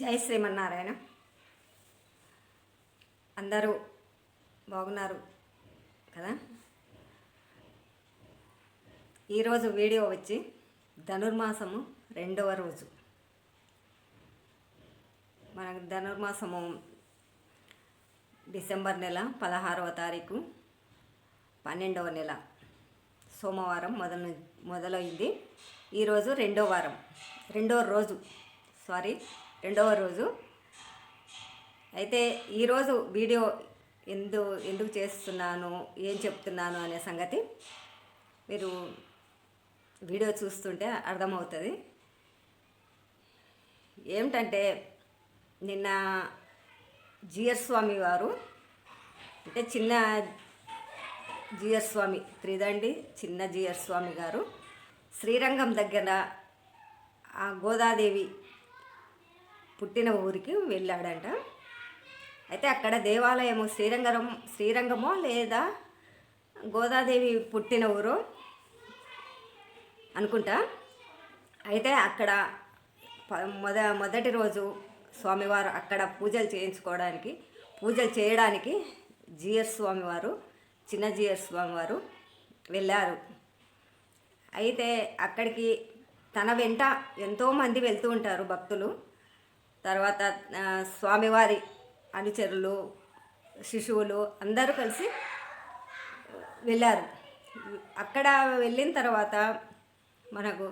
జై శ్రీమన్నారాయణ. అందరూ బాగున్నారు కదా? ఈరోజు వీడియో వచ్చి ధనుర్మాసము రెండవ రోజు. మనకు ధనుర్మాసము డిసెంబర్ నెల పదహారవ తారీఖు పన్నెండవ నెల సోమవారం మొదలు మొదలైంది. ఈరోజు రెండో వారం రెండవ రోజు సారీ రెండవ రోజు. అయితే ఈరోజు వీడియో ఎందు ఎందుకు చేస్తున్నాను ఏం చెప్తున్నాను అనే సంగతి మీరు వీడియో చూస్తుంటే అర్థమవుతుంది. ఏమిటంటే నిన్న జిఎస్ స్వామి వారు అంటే చిన్న జిఎస్ స్వామి త్రిదండి చిన్న జిఎస్ స్వామి గారు శ్రీరంగం దగ్గర ఆ గోదాదేవి పుట్టిన ఊరికి వెళ్ళాడంట. అయితే అక్కడ దేవాలయము శ్రీరంగం శ్రీరంగమో లేదా గోదాదేవి పుట్టిన ఊరో అనుకుంటా. అయితే అక్కడ మొద మొదటి రోజు స్వామివారు అక్కడ పూజలు చేయించుకోవడానికి పూజలు చేయడానికి జిఎస్ స్వామివారు చిన్న జిఎస్ స్వామివారు వెళ్ళారు. అయితే అక్కడికి తన వెంట ఎంతోమంది వెళ్తూ ఉంటారు భక్తులు. తర్వాత స్వామివారి అనుచరులు శిశువులు అందరూ కలిసి వెళ్ళారు. అక్కడ వెళ్ళిన తర్వాత మనకు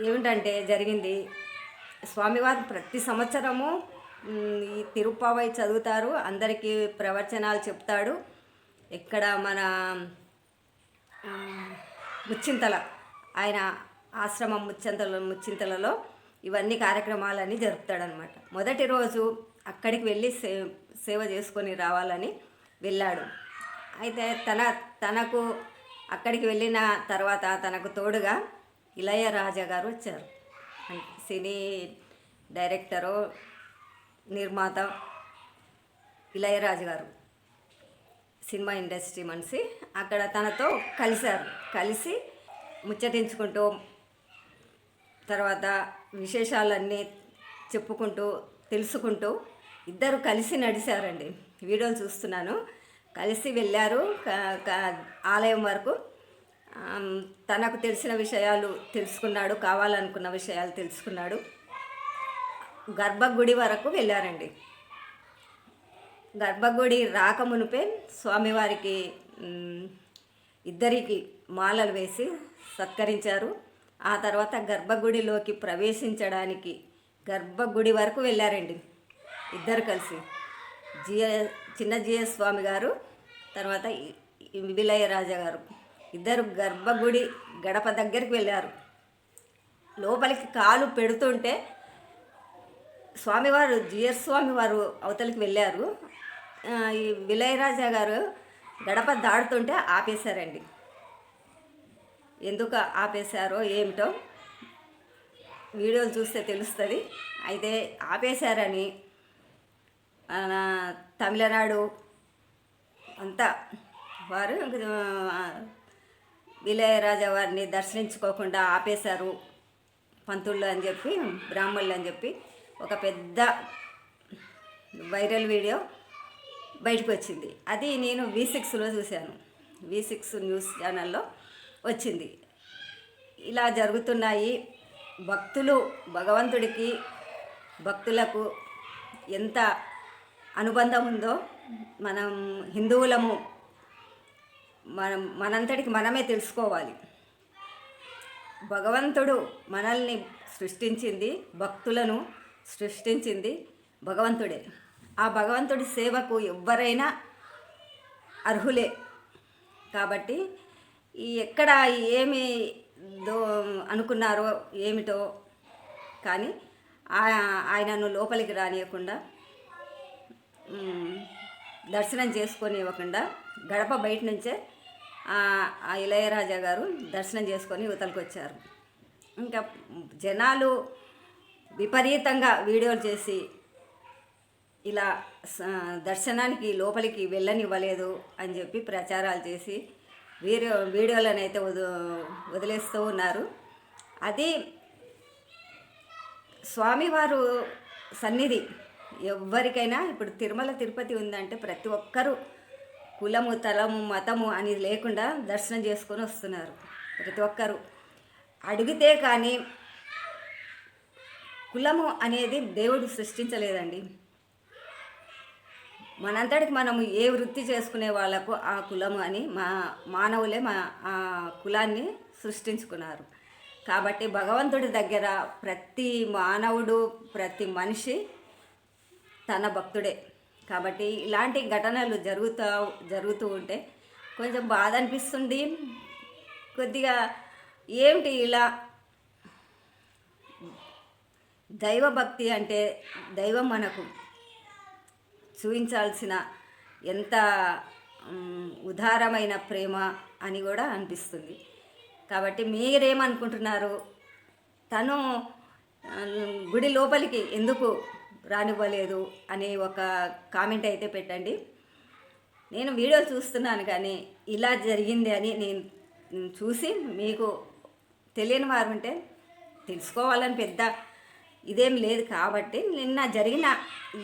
ఏమిటంటే జరిగింది స్వామివారు ప్రతి సంవత్సరము ఈ తిరుప్పావై చదువుతారు అందరికీ ప్రవచనాలు చెప్తాడు. ఇక్కడ మన ముచ్చింతల ఆయన ఆశ్రమం ముచ్చింతల ముచ్చింతలలో ఇవన్నీ కార్యక్రమాలన్నీ జరుపుతాడనమాట. మొదటి రోజు అక్కడికి వెళ్ళి సే సేవ చేసుకొని రావాలని వెళ్ళాడు. అయితే తన తనకు అక్కడికి వెళ్ళిన తర్వాత తనకు తోడుగా ఇళయరాజా గారు వచ్చారు. సినీ డైరెక్టరు నిర్మాత ఇళయరాజు గారు. సినిమా ఇండస్ట్రీ మనిషి. అక్కడ తనతో కలిశారు. కలిసి ముచ్చటించుకుంటూ తర్వాత విశేషాలన్నీ చెప్పుకుంటూ తెలుసుకుంటూ ఇద్దరు కలిసి నడిచారండి. వీడియోలు చూస్తున్నాను. కలిసి వెళ్ళారు ఆలయం వరకు. తనకు తెలిసిన విషయాలు తెలుసుకున్నాడు కావాలనుకున్న విషయాలు తెలుసుకున్నాడు. గర్భగుడి వరకు వెళ్ళారండి. గర్భగుడి రాకమునుపే స్వామివారికి ఇద్దరికి మాలలు వేసి సత్కరించారు. ఆ తర్వాత గర్భగుడిలోకి ప్రవేశించడానికి గర్భగుడి వరకు వెళ్ళారండి ఇద్దరు కలిసి. జియ చిన్న జిఎస్ స్వామి గారు తర్వాత విలయరాజా విలయ రాజా గారు. ఇద్దరు గర్భగుడి గడప దగ్గరికి వెళ్ళారు. లోపలికి కాలు పెడుతుంటే స్వామివారు జిఎస్ స్వామి వారు అవతలికి వెళ్ళారు. ఈ విలయరాజా గారు గడప దాడుతుంటే ఆపేశారండి. ఎందుకు ఆపేశారో ఏమిటో వీడియోలు చూస్తే తెలుస్తుంది. అయితే ఆపేశారని తమిళనాడు అంతా వారు విలయరాజా వారిని దర్శించుకోకుండా ఆపేశారు పంతుళ్ళు అని చెప్పి బ్రాహ్మణులు అని చెప్పి ఒక పెద్ద వైరల్ వీడియో బయటకు వచ్చింది. అది నేను వి సిక్స్లో చూశాను. వి సిక్స్ న్యూస్ ఛానల్లో వచ్చింది. ఇలా జరుగుతున్నాయి. భక్తులు భగవంతుడికి భక్తులకు ఎంత అనుబంధం ఉందో మనం హిందువులము మనం మనంతటికి మనమే తెలుసుకోవాలి. భగవంతుడు మనల్ని సృష్టించింది భక్తులను సృష్టించింది భగవంతుడే. ఆ భగవంతుడి సేవకు ఎవ్వరైనా అర్హులే. కాబట్టి ఈ ఎక్కడ ఏమి దో అనుకున్నారో ఏమిటో కానీ ఆ- ఆయనను లోపలికి రానియకుండా దర్శనం చేసుకొని ఇవ్వకుండా గడప బయట నుంచే ఆ ఇళయరాజా గారు దర్శనం చేసుకొని యువతలకు వచ్చారు ఇంకా జనాలు విపరీతంగా వీడియోలు చేసి ఇలా స- దర్శనానికి లోపలికి వెళ్ళనివ్వలేదు అని చెప్పి ప్రచారాలు చేసి వీడియో వీడియోలను అయితే వద వదిలేస్తూ ఉన్నారు. అది స్వామివారు సన్నిధి ఎవరికైనా ఇప్పుడు తిరుమల తిరుపతి ఉందంటే ప్రతి ఒక్కరూ కులము తలము మతము అనేది లేకుండా దర్శనం చేసుకొని వస్తున్నారు. ప్రతి ఒక్కరూ. అడిగితే కానీ కులము అనేది దేవుడు సృష్టించలేదండి. మనంతటికి మనము ఏ వృత్తి చేసుకునే వాళ్ళకు ఆ కులము అని మా మానవులే మా ఆ కులాన్ని సృష్టించుకున్నారు. కాబట్టి భగవంతుడి దగ్గర ప్రతి మానవుడు ప్రతి మనిషి తన భక్తుడే. కాబట్టి ఇలాంటి ఘటనలు జరుగుతూ జరుగుతూ ఉంటే కొంచెం బాధ అనిపిస్తుంది. కొద్దిగా ఏమిటి ఇలా దైవభక్తి అంటే దైవం మనకు చూపించాల్సిన ఎంత ఉదారమైన ప్రేమ అని కూడా అనిపిస్తుంది. కాబట్టి మీరేమనుకుంటున్నారు? తను గుడి లోపలికి ఎందుకు రానివ్వలేదు అని ఒక కామెంట్ అయితే పెట్టండి. నేను వీడియో చూస్తున్నాను కానీ ఇలా జరిగింది అని నేను చూసి మీకు తెలియని వారు ఉంటే తెలుసుకోవాలని పెద్ద ఇదేం లేదు కాబట్టి నిన్న జరిగిన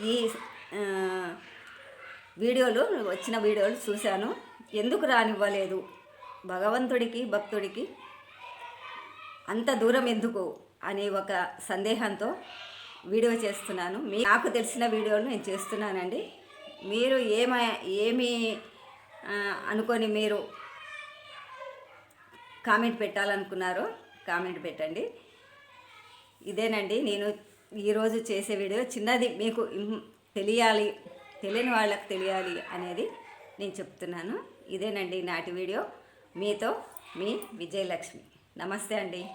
ఈ వీడియోలు వచ్చిన వీడియోలు చూశాను. ఎందుకు రానివ్వలేదు? భగవంతుడికి భక్తుడికి అంత దూరం ఎందుకు అనే ఒక సందేహంతో వీడియో చేస్తున్నాను. మీ నాకు తెలిసిన వీడియోలు నేను చేస్తున్నానండి. మీరు ఏమ ఏమి అనుకొని మీరు కామెంట్ పెట్టాలనుకున్నారో కామెంట్ పెట్టండి. ఇదేనండి నేను ఈరోజు చేసే వీడియో. చిన్నది మీకు తెలియాలి తెలియని వాళ్ళకి తెలియాలి అనేది నేను చెప్తున్నాను. ఇదేనండి నాటి వీడియో. మీతో మీ విజయలక్ష్మి. నమస్తే అండి.